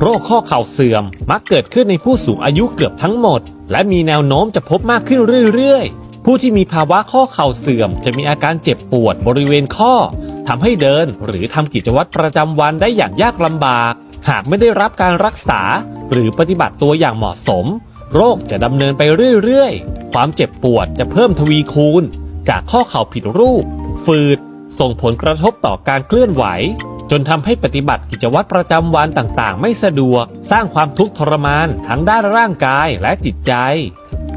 โรคข้อเข่าเสื่อมมักเกิดขึ้นในผู้สูงอายุเกือบทั้งหมด และมีแนวโน้มจะพบมากขึ้นเรื่อยๆ ผู้ที่มีภาวะข้อเข่าเสื่อม จะมีอาการเจ็บปวดบริเวณข้อทำให้เดินหรือทำกิจวัตรประจำวันได้อย่างยากลำบาก หากไม่ได้รับการรักษา หรือปฏิบัติตัวอย่างเหมาะสม โรคจะดำเนินไปเรื่อยๆ ความเจ็บปวดจะเพิ่มทวีคูณ จากข้อเข่าผิดรูป ฝืด ส่งผลกระทบต่อการเคลื่อนไหว จนทำให้ปฏิบัติกิจวัตรประจำวันต่างๆ ไม่สะดวก สร้างความทุกข์ทรมานทั้งด้านร่างกายและจิตใจ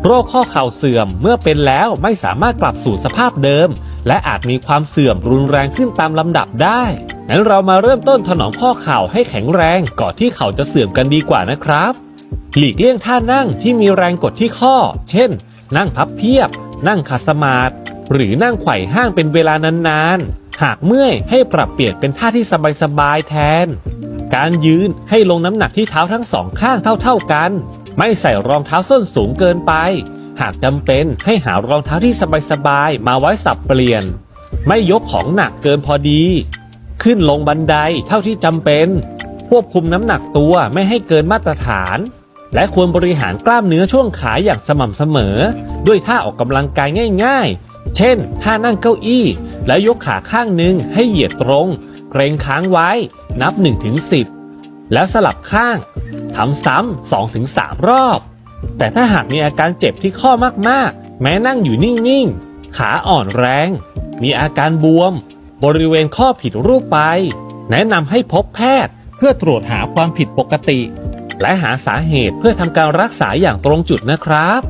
โรคข้อเข่าเสื่อมเมื่อเป็นแล้วไม่สามารถกลับสู่สภาพเดิม และอาจมีความเสื่อมรุนแรงขึ้นตามลำดับได้งั้นเรามาเริ่มต้นถนอมข้อเข่าให้แข็งแรงก่อนที่เข่าจะเสื่อมกันดีกว่านะครับ หลีกเลี่ยงท่านั่งที่มีแรงกดที่ข้อ เช่น นั่งพับเพียบ นั่งขัดสมาธิหรือนั่งไขว่ห้างเป็นเวลานานๆ หากเมื่อยให้ปรับเปลี่ยนเป็นท่าที่สบายๆแทน การยืนให้ลงน้ำหนักที่เท้าทั้งสองข้างเท่าๆกัน ไม่ใส่รองเท้าส้นสูงเกินไป หากจำเป็นให้หารองเท้าที่สบายๆมาไว้สับเปลี่ยน ไม่ยกของหนักเกินพอดี ขึ้นลงบันไดเท่าที่จำเป็น ควบคุมน้ำหนักตัวไม่ให้เกินมาตรฐาน และควรบริหารกล้ามเนื้อช่วงขาอย่างสม่ำเสมอ ด้วยท่าออกกำลังกายง่าย เช่นท่านั่งเก้าอี้ แล้วยกขาข้างหนึ่งให้เหยียดตรง เกรงค้างไว้ นับ 1-10 แล้วสลับข้างทำซ้ำ 2-3 รอบ แต่ถ้าหากมีอาการเจ็บที่ข้อมากๆ แม้นั่งอยู่นิ่งๆ ขาอ่อนแรง มีอาการบวม บริเวณข้อผิดรูปไป แนะนำให้พบแพทย์เพื่อตรวจหาความผิดปกติ และหาสาเหตุเพื่อทำการรักษาอย่างตรงจุดนะครับ